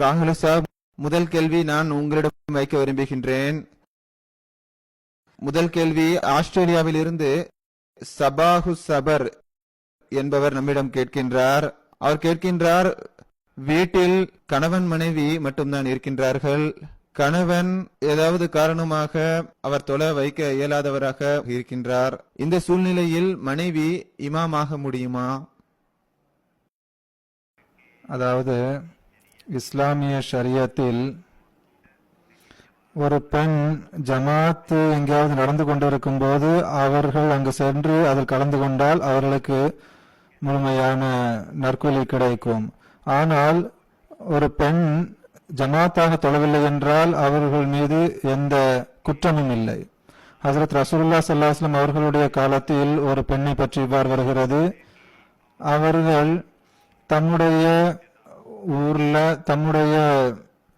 காஹலு சாப் முதல் கேள்வி நான் உங்களிடம் வைக்க விரும்புகின்றேன். முதல் கேள்வி ஆஸ்திரேலியாவில் இருந்து சபாஹு சபர் என்பவர் நம்மிடம் கேட்கின்றார். அவர் கேட்கின்றார் வீட்டில் கணவன் மனைவி மட்டும்தான் இருக்கின்றார்கள். கணவன் ஏதாவது காரணமாக அவர் தொலை வைக்க இயலாதவராக இருக்கின்றார். இந்த சூழ்நிலையில் மனைவி இமாமாக முடியுமா? அதாவது இஸ்லாமிய ஷரியத்தில் ஒரு பெண் ஜமாத் எங்கேயாவது நடந்து கொண்டிருக்கும் போது அவர்கள் அங்கு சென்று அதில் கலந்து கொண்டால் அவர்களுக்கு முழுமையான நற்கூலி கிடைக்கும். ஆனால் ஒரு பெண் ஜமாத்தாக தொழவில்லை என்றால் அவர்கள் மீது எந்த குற்றமும் இல்லை. ஹசரத் ரசூல்லா சல்லாஸ்லம் அவர்களுடைய காலத்தில் ஒரு பெண்ணை பற்றி இவ்வாறு வருகிறது. அவர்கள் தன்னுடைய ஊரில் தம்முடைய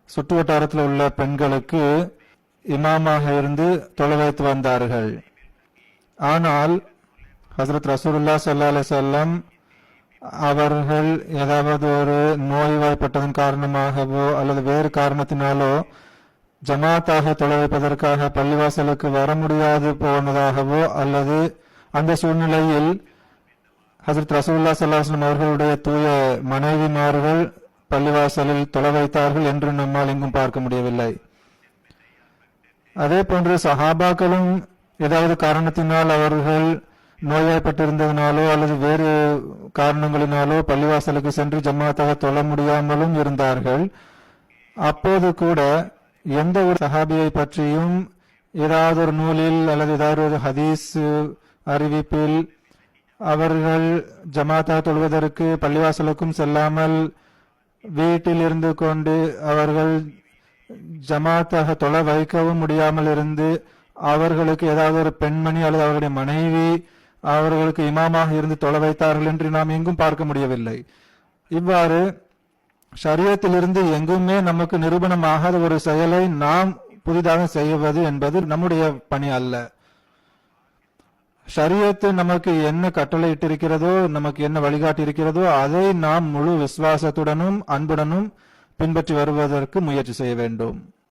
சுற்று வட்டாரத்தில் உள்ள பெண்களுக்கு இமாமாக இருந்து தொலை வைத்து வந்தார்கள். ஆனால் ஹசரத் ரசூல்லா சல்லா அலி வஸல்லம் அவர்கள் ஏதாவது ஒரு நோய்வாய்ப்பட்டதன் காரணமாகவோ அல்லது வேறு காரணத்தினாலோ ஜமாத்தாக தொலை வைப்பதற்காக பள்ளிவாசலுக்கு வர முடியாது போனதாகவோ அல்லது அந்த சூழ்நிலையில் ஹசரத் ரசூல்லா சல்லாஹம் அவர்களுடைய தூய மனைவிமார்கள் பள்ளிவாசலில் தொலை வைத்தார்கள் என்று நம்மால் எங்கும் பார்க்க முடியவில்லை. அதே போன்று சஹாபாக்களும் ஏதாவது காரணத்தினால் அவர்கள் நோய்வாய்ப்பட்டிருந்ததினாலோ அல்லது வேறு காரணங்களினாலோ பள்ளிவாசலுக்கு சென்று ஜமாத்தாக தொழ முடியாமலும் இருந்தார்கள். அப்போது கூட எந்த ஒரு சஹாபியை பற்றியும் ஏதாவது ஒரு நூலில் அல்லது ஏதாவது ஒரு ஹதீஸ் அறிவிப்பில் அவர்கள் ஜமாத்தா தொழுவதற்கு பள்ளிவாசலுக்கும் செல்லாமல் வீட்டில் இருந்து கொண்டு அவர்கள் ஜமாத்தாக தொலை வைக்கவும் முடியாமல் இருந்து அவர்களுக்கு ஏதாவது ஒரு பெண்மணி அல்லது அவருடைய மனைவி அவர்களுக்கு இமாமாக இருந்து தொலை வைத்தார்கள் என்று நாம் எங்கும் பார்க்க முடியவில்லை. இவ்வாறு சரியத்திலிருந்து எங்குமே நமக்கு நிரூபணமாகாத ஒரு செயலை நாம் புதிதாக செய்வது என்பது நம்முடைய பணி அல்ல. ஷரியத்து நமக்கு என்ன கட்டளையிட்டிருக்கிறதோ நமக்கு என்ன வழிகாட்டி இருக்கிறதோ அதை நாம் முழு விசுவாசத்துடனும் அன்புடனும் பின்பற்றி வருவதற்கு முயற்சி செய்ய வேண்டும்.